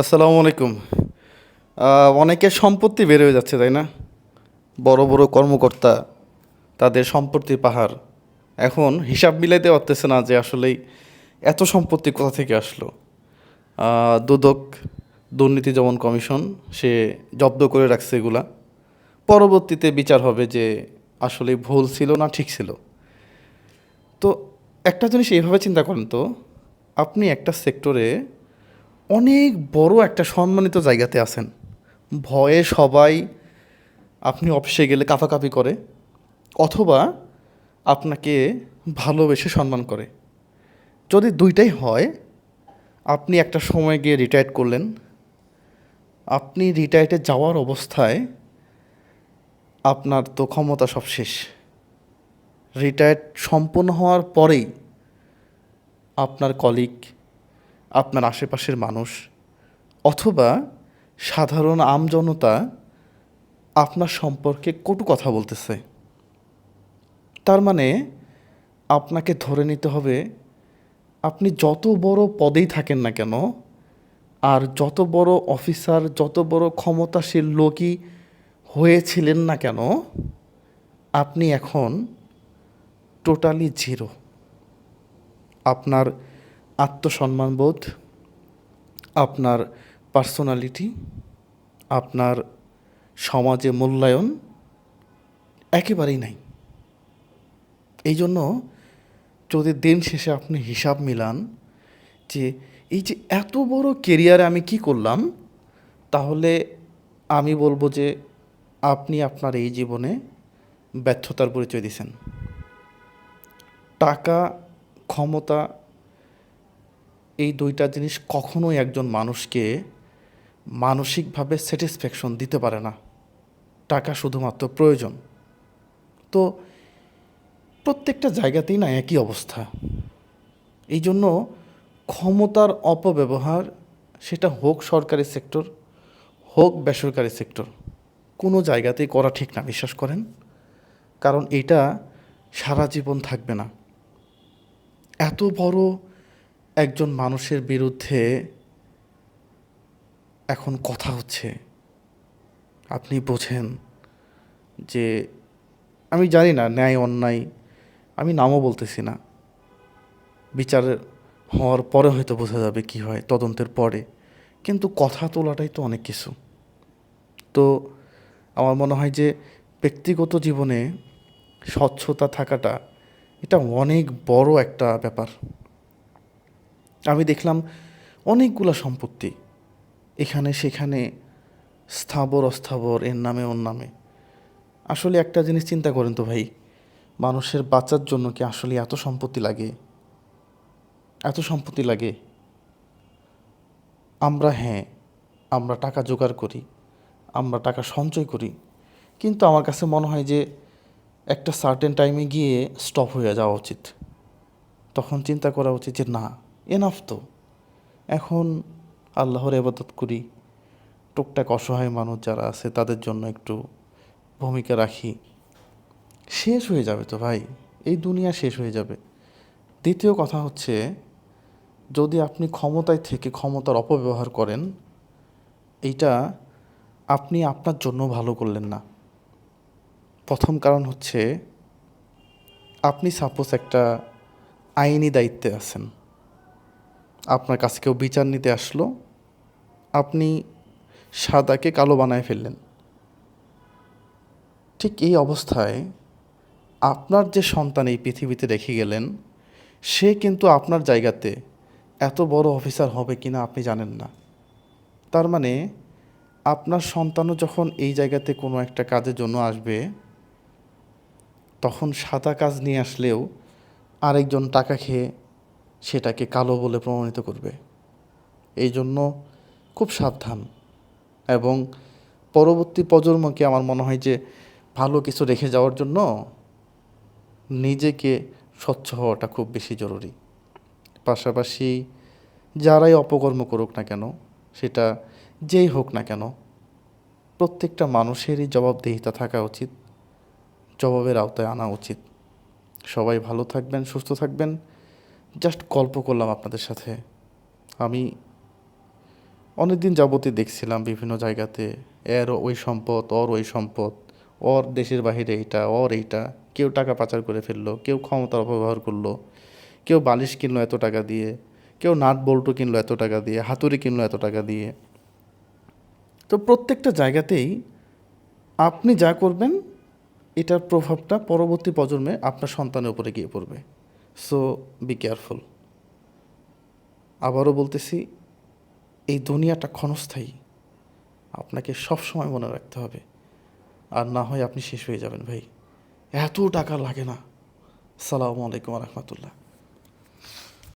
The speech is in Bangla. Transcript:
আসসালামু আলাইকুম। অনেকের সম্পত্তি বের হয়ে যাচ্ছে, তাই না? বড় বড় কর্মকর্তা, তাদের সম্পত্তির পাহাড়। এখন হিসাব মিলাইতে পারতেছে না যে আসলেই এত সম্পত্তি কোথা থেকে আসলো। দুদক দুর্নীতি দমন কমিশন, সে জব্দ করে রাখছে এগুলা। পরবর্তীতে বিচার হবে যে আসলে ভুল ছিল না ঠিক ছিল। তো একটা জিনিস এইভাবে চিন্তা করেন তো, আপনি একটা সেক্টরে অনেক বড় একটা সম্মানিত জায়গাতে আছেন। ভয়ে সবাই আপনি অফিসে গেলে কাঁপাকাঁপি করে অথবা আপনাকে ভালোবেসে সম্মান করে। যদি দুইটাই হয়, আপনি একটা সময় গিয়ে রিটায়ার করলেন। আপনি রিটায়ার্ডে যাওয়ার অবস্থায় আপনার তো ক্ষমতা সব শেষ। রিটায়ার্ড সম্পন্ন হওয়ার পরেই আপনার কলিগ আপনার আশেপাশের মানুষ, অথবা সাধারণ আমজনতা আপনার সম্পর্কে কটু কথা বলতেছে। তার মানে আপনাকে ধরে নিতে হবে, আপনি যত বড় পদেই থাকেন না কেন, আর যত বড় অফিসার, যত বড় ক্ষমতাশীল লোকই হয়েছিলেন না কেন, আপনি এখন টোটালি জিরো আপনার আত্মসম্মানবোধ, আপনার পার্সোনালিটি, আপনার সমাজে মূল্যায়ন একেবারেই নাই। এই জন্য যদি দিন শেষে আপনি হিসাব মিলান যে এই যে এত বড় কেরিয়ারে আমি কি করলাম, তাহলে আমি বলব যে আপনি আপনার এই জীবনে ব্যর্থতার পরিচয় দিয়েছেন টাকা, ক্ষমতা এই দুইটা জিনিস কখনোই একজন মানুষকে মানসিকভাবে স্যাটিসফ্যাকশন দিতে পারে না। টাকা শুধুমাত্র প্রয়োজন। তো প্রত্যেকটা জায়গাতেই না একই অবস্থা। এই জন্য ক্ষমতার অপব্যবহার সেটা হোক সরকারি সেক্টর হোক বেসরকারি সেক্টর কোনো জায়গাতেই করা ঠিক না, বিশ্বাস করেন? কারণ এটা সারা জীবন থাকবে না। এত বড় একজন মানুষের বিরুদ্ধে এখন কথা হচ্ছে। আপনি বোঝেন যে আমি জানি না, ন্যায়, অন্যায়, আমি নামও বলতেছি না। বিচার হওয়ার পরে হয়তো বোঝা যাবে কি হয় তদন্তের পরে, কিন্তু কথা তোলাটাই তো অনেক কিছু। তো আমার মনে হয় যে ব্যক্তিগত জীবনে স্বচ্ছতা থাকাটা এটা অনেক বড় একটা ব্যাপার। আমি দেখলাম অনেকগুলো সম্পত্তি এখানে সেখানে স্থাবর অস্থাবর, এর নামে ওর নামে। আসলে একটা জিনিস চিন্তা করেন তো ভাই, মানুষের বাঁচার জন্য কি আসলে এত সম্পত্তি লাগে? এত সম্পত্তি লাগে? আমরা হ্যাঁ আমরা টাকা জোগাড় করি, আমরা টাকা সঞ্চয় করি, কিন্তু আমার কাছে মনে হয় যে একটা সার্টেন টাইমে গিয়ে স্টপ হয়ে যাওয়া উচিত। তখন চিন্তা করা উচিত যে না এনাফ তো। এখন আল্লাহর এবাদত করি, টুকটাক অসহায় মানুষ যারা আছে তাদের জন্য একটু ভূমিকা রাখি। শেষ হয়ে যাবে তো ভাই, এই দুনিয়া শেষ হয়ে যাবে। দ্বিতীয় কথা হচ্ছে, যদি আপনি ক্ষমতায় থেকে ক্ষমতার অপব্যবহার করেন, এইটা আপনি আপনার জন্য ভালো করলেন না। প্রথম কারণ হচ্ছে, আপনি সাপোজ একটা আইনি দায়িত্বে আছেন। আপনার কাছে কেউ বিচার নিতে আসলো, আপনি সাদাকে কালো বানায় ফেললেন। ঠিক এই অবস্থায় আপনার যে সন্তান এই পৃথিবীতে রেখে গেলেন, সে কিন্তু আপনার জায়গাতে এত বড় অফিসার হবে কিনা আপনি জানেন না। তার মানে আপনার সন্তানও যখন এই জায়গাতে কোনো একটা কাজের জন্য আসবে, তখন সাদা কাজ নিয়ে আসলেও আরেকজন টাকা খেয়ে সেটাকে কালো বলে প্রমাণিত করবে। এই জন্য খুব সাবধান। এবং পরবর্তী প্রজন্মকে আমার মনে হয় যে ভালো কিছু রেখে যাওয়ার জন্য নিজেকে স্বচ্ছ হওয়াটা খুব বেশি জরুরি। পাশাপাশি যারাই অপকর্ম করুক না কেন, সেটা যেই হোক না কেন, প্রত্যেকটা মানুষেরই জবাবদেহিতা থাকা উচিত, জবাবের আওতায় আনা উচিত। সবাই ভালো থাকবেন, সুস্থ থাকবেন। জাস্ট গল্প করলাম আপনাদের সাথে। আমি অনেক দিন যাবতই দেখছিলাম বিভিন্ন জায়গাতে, এর ওই সম্পদ, ওর ওই সম্পদ, ওর দেশের বাহিরে এইটা, ওর এইটা। কেউ টাকা পাচার করে ফেলল, কেউ ক্ষমতার অপব্যবহার করল, কেউ বালিশ কিনলো এত টাকা দিয়ে, কেউ নাট বল্টু কিনলো এত টাকা দিয়ে, হাতুড়ি কিনলো এত টাকা দিয়ে। তো প্রত্যেকটা জায়গাতেই আপনি যা করবেন, এটার প্রভাবটা পরবর্তী প্রজন্মে আপনার সন্তানের উপরে গিয়ে পড়বে। সো বি কেয়ারফুল আবারও বলতেছি, এই দুনিয়াটা ক্ষণস্থায়ী। আপনাকে সব সময় মনে রাখতে হবে। আর না হয় আপনি শেষ হয়ে যাবেন ভাই। এত টাকা লাগে না। সালামু আলাইকুম রহমতুল্লাহ।